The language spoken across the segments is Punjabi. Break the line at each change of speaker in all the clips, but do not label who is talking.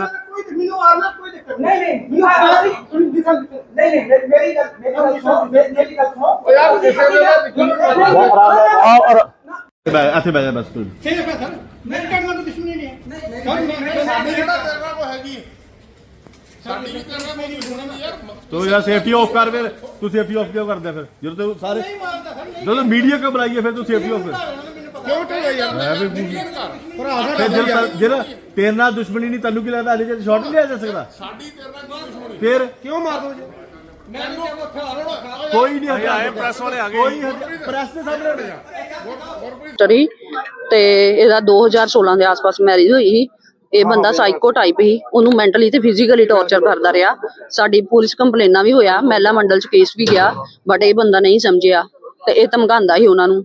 ਨਹੀਂ। ਨਹੀਂ ਮੈਨੂੰ ਆਣਾ ਨਹੀਂ। ਸੁਣ ਦਿਖਾ ਨਹੀਂ ਨਹੀਂ ਮੇਰੀ- ਮੇਰੀ ਗੱਲ ਮੇਰੀ ਗੱਲ ਸੁਣੋ ਮੇਰੀ ਮੇਰੀ ਗੱਲ ਸੁਣੋ। ਓ ਯਾਰ ਕਿਸੇ ਦੇ
ਔਰ ਇੱਥੇ ਬਹਿ ਜਾ ਬਸ ਤੂੰ।
ਦੁਸ਼ਮਣੀ ਨਹੀਂ ਹੈ। ਨਹੀਂ ਨਹੀਂ
ਸਾਡੀ ਜਿਹੜਾ ਕਰਨਾ ਕੋ ਹੈਗੀ ਸਾਡੀ ਵੀ ਕਰਨਾ ਮੇਰੀ ਹੋਣੀ ਯਾਰ।
ਤੂੰ ਯਾਰ ਸੇਫਟੀ ਆਫ ਕਰ ਫਿਰ। ਤੂੰ ਸੇਫਟੀ ਆਫ ਕਿਉਂ ਕਰਦਾ ਫਿਰ? ਜਦੋਂ ਤੂੰ ਸਾਰੇ
ਨਹੀਂ ਮਾਰਦਾ ਸਰ ਨਹੀਂ।
ਜਦੋਂ ਮੀਡੀਆ ਕੋ ਬੁਲਾਈਏ ਫਿਰ ਤੂੰ ਸੇਫਟੀ ਆਫ ਕਰ
ਕਿਉਂ ਢੋਇਆ ਯਾਰ
ਮੈਂ ਵੀ
ਕਲੀਅਰ ਕਰ
ਫਿਰ ਜਿਹੜਾ ਜਿਹੜਾ ਤੇਰੇ ਨਾਲ ਦੁਸ਼ਮਣੀ ਨਹੀਂ ਤੈਨੂੰ ਕੀ ਲੱਗਦਾ? ਅਲੀ ਜੇ ਸ਼ਾਟ ਨਹੀਂ ਲਿਆ ਜਾ ਸਕਦਾ?
ਸਾਡੀ ਤੇਰੇ ਨਾਲ ਕੋਈ ਦੁਸ਼ਮਣੀ
ਫਿਰ?
ਕਿਉਂ ਮਾਰ ਦੋ ਜੀ? ਮੈਂ ਨਹੀਂ
ਕੋਈ ਨਹੀਂ ਆਏ ਪ੍ਰੈਸ ਵਾਲੇ ਆ ਗਏ। ਕੋਈ ਪ੍ਰੈਸ ਦੇ ਸਾਹਮਣੇ
ਟਰੀ ਤੇ ਇਹਦਾ 2016 ਦੇ ਆਸ-ਪਾਸ ਮੈਰਿਜ ਹੋਈ ਸੀ। ਇਹ ਬੰਦਾ ਸਾਈਕੋ ਟਾਈਪ ਹੀ ਉਹਨੂੰ ਮੈਂਟਲੀ ਤੇ ਫਿਜ਼ੀਕਲੀ ਟੌਰਚਰ ਕਰਦਾ ਰਿਹਾ। ਸਾਡੀ ਪੁਲਿਸ ਕੰਪਲੇਨਾਂ ਵੀ ਹੋਇਆ। ਮਹਿਲਾ ਮੰਡਲ ਚ ਕੇਸ ਵੀ ਗਿਆ। ਬਟ ਇਹ ਬੰਦਾ ਨਹੀਂ ਸਮਝਿਆ। ਤੇ ਇਹ ਧਮਕਾਉਂਦਾ ਸੀ ਉਹਨਾਂ ਨੂੰ।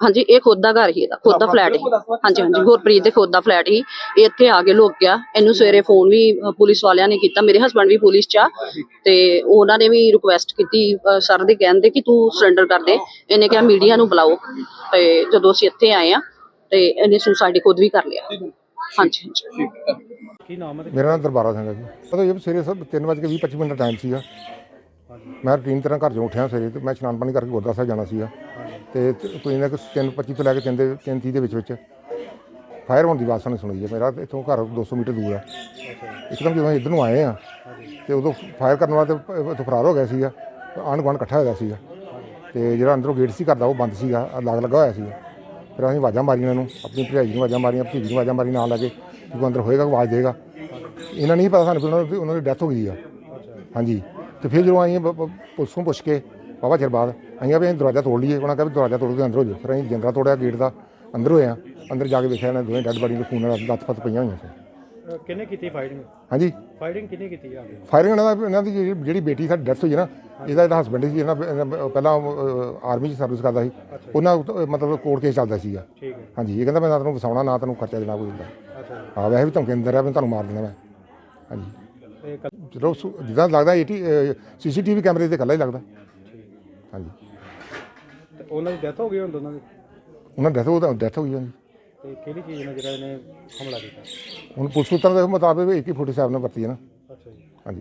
ਹਾਂਜੀ ਇਹ ਖੁਦ ਦਾ ਘਰ ਹੀ ਇਹਦਾ ਖੁਦ ਦਾ ਫਲੈਟ ਹੀ। ਹਾਂਜੀ ਹਾਂਜੀ ਗੁਰਪ੍ਰੀਤ ਦੇ ਖੁਦ ਦਾ ਫਲੈਟ ਹੀ। ਇਹ ਇੱਥੇ ਆ ਕੇ ਲੁਕ ਗਿਆ। ਇਹਨੂੰ ਸਵੇਰੇ ਫੋਨ ਵੀ ਪੁਲਿਸ ਵਾਲਿਆਂ ਨੇ ਕੀਤਾ। ਮੇਰੇ ਹਸਬੰਡ ਵੀ ਪੁਲਿਸ 'ਚ ਆ। ਤੇ ਉਹਨਾਂ ਨੇ ਵੀ ਰਿਕੁਐਸਟ ਕੀਤੀ ਸਰ ਦੇ ਕਹਿੰਦੇ ਕਿ ਤੂੰ ਸਰੈਂਡਰ ਕਰ ਦੇ। ਇਹਨੇ ਕਿਹਾ ਮੀਡੀਆ ਨੂੰ ਬੁਲਾਓ। ਤੇ ਜਦੋਂ ਅਸੀਂ ਇੱਥੇ ਆਏ ਆ ਤੇ ਇਹਨੇ ਸੁਸਾਈਡ ਖੁਦ ਵੀ ਕਰ ਲਿਆ। ਹਾਂਜੀ ਹਾਂਜੀ।
ਮੇਰਾ ਨਾਮ ਦਰਬਾਰਾ ਸਿੰਘ ਹੈ ਜੀ। ਪਤਾ ਇਹ ਸਵੇਰੇ ਸਭ 3:20 25 ਮਿੰਟ ਟਾਈਮ ਸੀਗਾ। ਮੈਂ ਰੂਟੀਨ ਤਰ੍ਹਾਂ ਘਰ ਚੋਂ ਉੱਠਿਆ ਸਵੇਰੇ ਤੇ ਮੈਂ ਇਸ਼ਨਾਨ ਪਾਣੀ ਕਰਕੇ ਗੁਰਦੁਆਰਾ ਸਾਹਿਬ ਜਾਣਾ ਸੀਗਾ। ਤੇ ਤ- ਕੋਈ ਨਾ ਕੁ 3:25 ਤੋਂ ਲੈ ਕੇ 3 ਦੇ 3:30 ਦੇ ਵਿੱਚ ਵਿੱਚ ਫਾਇਰ ਹੋਣ ਦੀ ਆਵਾਜ਼ ਸਾਨੂੰ ਸੁਣੀ ਹੈ। ਮੇਰਾ ਇੱਥੋਂ ਘਰ 200 ਮੀਟਰ ਦੂਰ ਆ। ਇੱਕਦਮ ਜਦੋਂ ਇੱਧਰ ਨੂੰ ਆਏ ਆ ਤੇ ਉਦੋਂ ਫਾਇਰ ਕਰਨ ਵਾਲਾ ਤੇ ਉੱਥੋਂ ਫਰਾਰ ਹੋ ਗਿਆ ਸੀਗਾ। ਆਂਢ ਗੁਆਂਢ ਇਕੱਠਾ ਹੋਇਆ ਸੀਗਾ। ਤੇ ਜਿਹੜਾ ਅੰਦਰੋਂ ਗੇਟ ਸੀ ਘਰ ਦਾ ਉਹ ਬੰਦ ਸੀਗਾ ਲਾਗ ਲੱਗਾ ਹੋਇਆ ਸੀਗਾ। ਫਿਰ ਅਸੀਂ ਆਵਾਜ਼ਾਂ ਮਾਰੀਆਂ ਇਹਨਾਂ ਨੂੰ, ਆਪਣੀ ਭਰਜਾਈ ਨੂੰ ਆਵਾਜ਼ਾਂ ਮਾਰੀਆਂ, ਭਤੀਜੀ ਨੂੰ ਆਵਾਜ਼ਾਂ ਮਾਰੀ ਨਾਲ ਲੱਗੇ ਕਿ ਕੋਈ ਅੰਦਰ ਹੋਏਗਾ ਆਵਾਜ਼ ਦੇਗਾ। ਇਹਨਾਂ ਨਹੀਂ ਪਤਾ ਸਾਨੂੰ ਕਿ ਉਹਨਾਂ ਦੀ ਉਹਨਾਂ ਦੀ ਡੈਥ ਹੋ ਗਈ ਆ। ਹਾਂਜੀ। ਤੇ ਫਿਰ ਜਦੋਂ ਆਈਆਂ ਪੁਲਿਸ ਨੂੰ ਪੁੱਛ ਕੇ ਬਾਬਾ ਚਿਰ ਬਾਅਦ ਆਈਆਂ ਵੀ ਅਸੀਂ ਦਰਵਾਜ਼ਾ ਤੋੜ ਲਈਏ। ਉਹਨਾਂ ਕਹਿੰਦਾ ਵੀ ਦਰਵਾਜ਼ਾ ਤੋੜ ਕੇ ਅੰਦਰ ਹੋ ਜਾਓ। ਫਿਰ ਅਸੀਂ ਜੰਦਰਾ ਤੋੜਿਆ ਗੇਟ ਦਾ ਅੰਦਰ ਹੋਏ ਆ ਅੰਦਰ ਜਾ ਕੇ ਵੇਖਿਆ ਇਹਨਾਂ ਦੋਵੇਂ ਡੈਡ ਬਾਡੀ ਦੇ ਖੂਨ ਨਾਲ ਲੱਤ ਫੱਤ ਪਈਆਂ ਹੋਈਆਂ ਸੀ।
ਕਿੰਨੇ ਕੀਤੀ ਫਾਈਟਿੰਗ
ਹਾਂਜੀ।
ਫਾਈਟਿੰਗ ਕਿੰਨੇ ਕੀਤੀ ਆ?
ਫਾਇਰਿੰਗ ਇਹਨਾਂ ਦਾ ਇਹਨਾਂ ਦੀ ਜਿਹੜੀ- ਬੇਟੀ ਸਾਡੀ ਡੈਥ ਹੋਈ ਨਾ ਇਹਦਾ ਜਿਹੜਾ ਹਸਬੰਡ ਸੀ ਇਹਨਾਂ ਪਹਿਲਾਂ ਆਰਮੀ 'ਚ ਸਰਵਿਸ ਕਰਦਾ ਸੀ। ਉਹਨਾਂ ਮਤਲਬ ਕੋਰਟ ਕੇਸ ਚੱਲਦਾ ਸੀਗਾ। ਹਾਂਜੀ ਇਹ ਕਹਿੰਦਾ ਮੈਂ ਨਾ ਤੈਨੂੰ ਵਸਾਉਣਾ ਨਾ ਤੈਨੂੰ ਖਰਚਾ ਦੇਣਾ ਕੋਈ ਹੁੰਦਾ। ਆ ਵੈਸੇ ਵੀ ਧਮਕੀ ਅੰਦਰ ਆ ਵੀ ਤੁਹਾਨੂੰ ਮਾਰ ਦੇਣਾ ਮੈਂ। ਹਾਂਜੀ। ਚਲੋ ਸੁ- ਜਿੱਦਾਂ ਲੱਗਦਾ 80 ਸੀਸੀਟੀਵੀ ਕੈਮਰੇ ਤੇ ਇਕੱਲਾ ਹੀ ਲੱਗਦਾ। ਹਾਂਜੀ।
ਤੇ ਉਹਨਾਂ ਦੀ ਡੈਥ ਹੋ ਗਈ ਹੁਣ ਦੋਨਾਂ ਦੀ?
ਉਹਨਾਂ ਡੈਥ ਉਹ ਡੈਥ ਹੋ ਗਈ
ਤੇ ਕਿਹੜੀ ਚੀਜ਼ ਨਾਲ ਜਿਹੜਾ ਇਹਨੇ ਹਮਲਾ ਕੀਤਾ?
ਹੁਣ ਪੁਲਿਸ ਸੂਤਰਾਂ ਦੇ ਮੁਤਾਬਕ ਵੀ 2147 ਨਾਲ ਵਰਤੀ ਹੈ ਨਾ।
ਅੱਛਾ ਜੀ।
ਹਾਂਜੀ।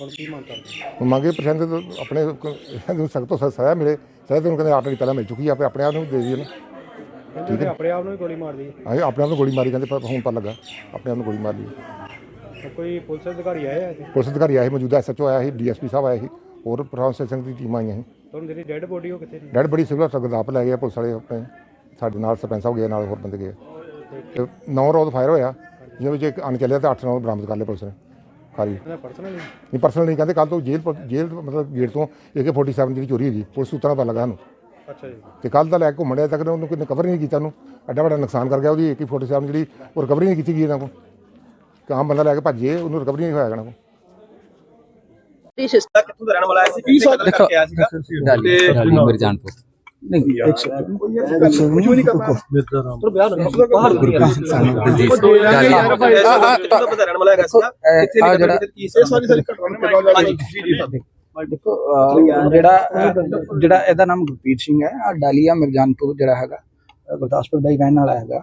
ਹੁਣ ਕੀ ਮੰਗ ਕਰਦੇ
ਹੁਣ ਮੰਗੇ ਪ੍ਰਸ਼ਾਸਨ ਤੋਂ ਆਪਣੇ ਕ- ਨੂੰ ਸਖਤ ਤੋਂ ਸਖਤ ਸਜ਼ਾ ਮਿਲੇ। ਸਜ਼ਾ ਤੁਹਾਨੂੰ ਕਹਿੰਦੇ ਆਲਰੇਡੀ ਪਹਿਲਾਂ ਮਿਲ ਚੁੱਕੀ ਆ ਆਪੇ ਆਪਣੇ ਆਪ ਨੂੰ ਦੇ ਦਈਏ ਨਾ।
ਠੀਕ ਹੈ। ਆਪਣੇ ਆਪ ਨੂੰ ਹੀ ਗੋਲੀ ਮਾਰ ਲਈ
ਅਸੀਂ ਆਪਣੇ ਆਪ ਨੂੰ ਗੋਲੀ ਮਾਰੀ ਕਹਿੰਦੇ ਪਰ ਹੁਣ ਪਰ ਲੱਗਾ। ਆਪਣੇ ਆਪ ਨੂੰ ਗੋਲੀ ਮਾਰ ਲਈ
ਤੇ ਕੋਈ ਪੁਲਿਸ ਅਧਿਕਾਰੀ ਆਇਆ ਇੱਥੇ?
ਪੁਲਿਸ ਅਧਿਕਾਰੀ ਆਏ ਸੀ, ਮੌਜੂਦਾ ਐਸਐਚਓ ਆਇਆ ਸੀ ਡੀਐਸਪੀ ਸਾਹਿਬ ਆਏ ਸੀ ਹੋਰ ਪ੍ਰਸ਼ਾਸਨ ਸਿੰਘ ਦੀ ਟੀਮ ਆਈਆਂ ਸੀ।
ਤੁਹਾਨੂੰ ਜਿਹੜੀ ਡੈੱਡ ਬੋਡੀ ਉਹ ਕਿੱਥੇ ਦੀ?
ਡੈਡ ਬੜੀ ਸਿਵਲ ਹਸਪਤਾਲ ਲੈ ਗਏ ਪੁਲਿਸ ਵਾਲੇ ਆਪਣੇ ਸਾਡੇ ਨਾਲ ਸਰਪੰਚ ਸਾਹਿਬ ਗਏ ਨਾਲ ਹੋਰ ਬੰਦੇ ਗਏ। ਤੇ ਨੌ ਰੋਜ਼ ਫਾਇਰ ਹੋਇਆ ਜਿਹਦੇ ਵਿੱਚ ਇੱਕ ਅਣ ਚੱਲਿਆ ਤੇ 8 ਨੌ ਬਰਾਮਦ ਕਰ ਲਏ ਪੁਲਿਸ ਨੇ
ਪਰਸਨਲ
ਨਹੀਂ ਪਰਸਨਲ ਨਹੀਂ ਕਹਿੰਦੇ ਕੱਲ ਤੋਂ ਜੇਲ੍ਹ ਪ- ਜੇਲ੍ਹ ਮਤਲਬ ਗੇਟ ਤੋਂ AK47 ਜਿਹੜੀ ਚੋਰੀ ਹੋਈ ਪੁਲਿਸ ਸੂਤਰਾਂ ਦਾ ਪਤਾ ਲੱਗਾ ਸਾਨੂੰ।
ਅੱਛਾ ਜੀ।
ਤੇ ਕੱਲ ਦਾ ਲੈ ਕੇ ਘੁੰਮਣ ਡਿਆ ਤੱਕ ਉਹਨੂੰ ਕੋਈ ਰਿਕਵਰ ਨਹੀਂ ਕੀਤਾ ਉਹਨੂੰ ਐਡਾ ਵੱਡਾ ਨੁਕਸਾਨ ਕਰ ਗਿਆ ਉਹਦੀ AK47 ਜਿਹੜੀ ਉਹ ਰਿਕਵਰੀ ਨਹੀਂ ਕੀਤੀ ਗਈ ਇਹਨਾਂ ਕੋਲ। ਕਾਮ ਬੰਦਾ ਲੈ ਕੇ ਭੱਜੇ ਉਹਨੂੰ ਰਿਕਵਰੀ ਨਹੀਂ ਹੋਇਆ
ਕਣਾ
ਜਿਹੜਾ
ਜਿਹੜਾ ਇਹਦਾ ਨਾਮ ਗੁਰਪ੍ਰੀਤ ਸਿੰਘ ਹੈ ਆ ਡਾਲੀਆ ਮਿਰਜਾਨਪੁਰ ਜਿਹੜਾ ਹੈਗਾ ਗੁਰਦਾਸਪੁਰ ਦਾ ਹੀ ਰਹਿਣ ਵਾਲਾ ਹੈਗਾ।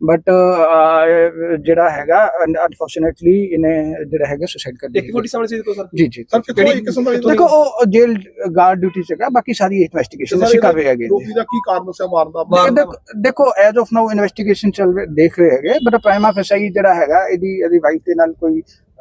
ਬਟ ਜਿਹੜਾ ਹੈਗਾ ਅਨਫੋਰਚੂਨੇਟਲੀ ਇਹਨੇ ਜਿਹੜਾ ਹੈਗਾ ਸੁਸਾਈਡ ਕਰ
ਇੱਕ ਫੋਟੀ ਸਾਹਮਣੇ ਸੀ ਦੇਖੋ ਸਰ।
ਜੀ ਜੀ
ਸਰ ਇੱਕ ਕਿਸਮ ਦਾ
ਦੇਖੋ ਉਹ ਜੇਲ ਗਾਰਡ ਡਿਊਟੀ ਸੀਗਾ ਬਾਕੀ ਸਾਰੀ ਇਨਵੈਸਟੀਗੇਸ਼ਨ ਅਸੀਂ ਕਰ ਰਹੇ ਹੈਗੇ।
ਰੋਪੀ ਦਾ ਕੀ ਕਾਰਨ ਸੀ ਮਾਰਨ ਦਾ?
ਦੇਖੋ- ਐਜ਼ ਆਫ ਨਾਓ ਇਨਵੈਸਟੀਗੇਸ਼ਨ ਚੱਲ ਰਹੀ ਦੇਖ ਰਹੇ ਹੈਗੇ ਬਟ ਪ੍ਰਾਈਮਾ ਫੈਸਾਈ ਜਿਹੜਾ ਹੈਗਾ ਇਹਦੀ ਇਹਦੀ ਵਾਈਫ ਦੇ ਨਾਲ ਕੋਈ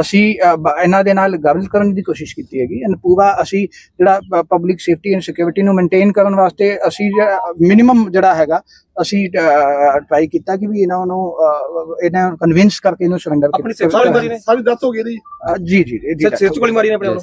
ਅਸੀਂ ਇਹਨਾਂ ਦੇ ਨਾਲ ਗੱਲ ਕਰਨ ਦੀ ਕੋਸ਼ਿਸ਼ ਕੀਤੀ ਹੈਗੀ। ਐਂਡ ਪੂਰਾ ਅਸੀਂ ਜਿਹੜਾ ਪਬਲਿਕ ਸੇਫਟੀ ਐਂਡ ਸਿਕਿਉਰਿਟੀ ਨੂੰ ਮੇਨਟੇਨ ਕਰਨ ਵਾਸਤੇ ਅਸੀਂ ਮਿਨੀਮਮ ਜਿਹੜਾ ਹੈਗਾ ਅਸੀਂ ਟਰਾਈ ਕੀਤਾ ਕਿ ਵੀ ਇਹਨਾਂ ਨੂੰ ਇਹਨਾਂ ਨੂੰ ਕਨਵਿੰਸ ਕਰਕੇ ਇਹਨੂੰ ਸਰੈਂਡਰ
ਵਾਲੀ ਨੇ?
ਸਾਰੀ ਡੈਥ ਹੋ ਗਈ ਇਹਦੀ?
ਜੀ ਜੀ ਜੀ
ਸਿਰ ਸਿਰ ਚ ਗੋਲੀ ਮਾਰੀ ਨੇ ਆਪਣੇ ਉਹਨੂੰ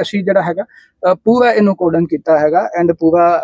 ਅਸੀਂ ਜਿਹੜਾ ਹੈਗਾ ਪੂਰਾ ਇਹਨੂੰ ਕੋਡਨ ਕੀਤਾ ਹੈਗਾ ਐਂਡ ਪੂਰਾ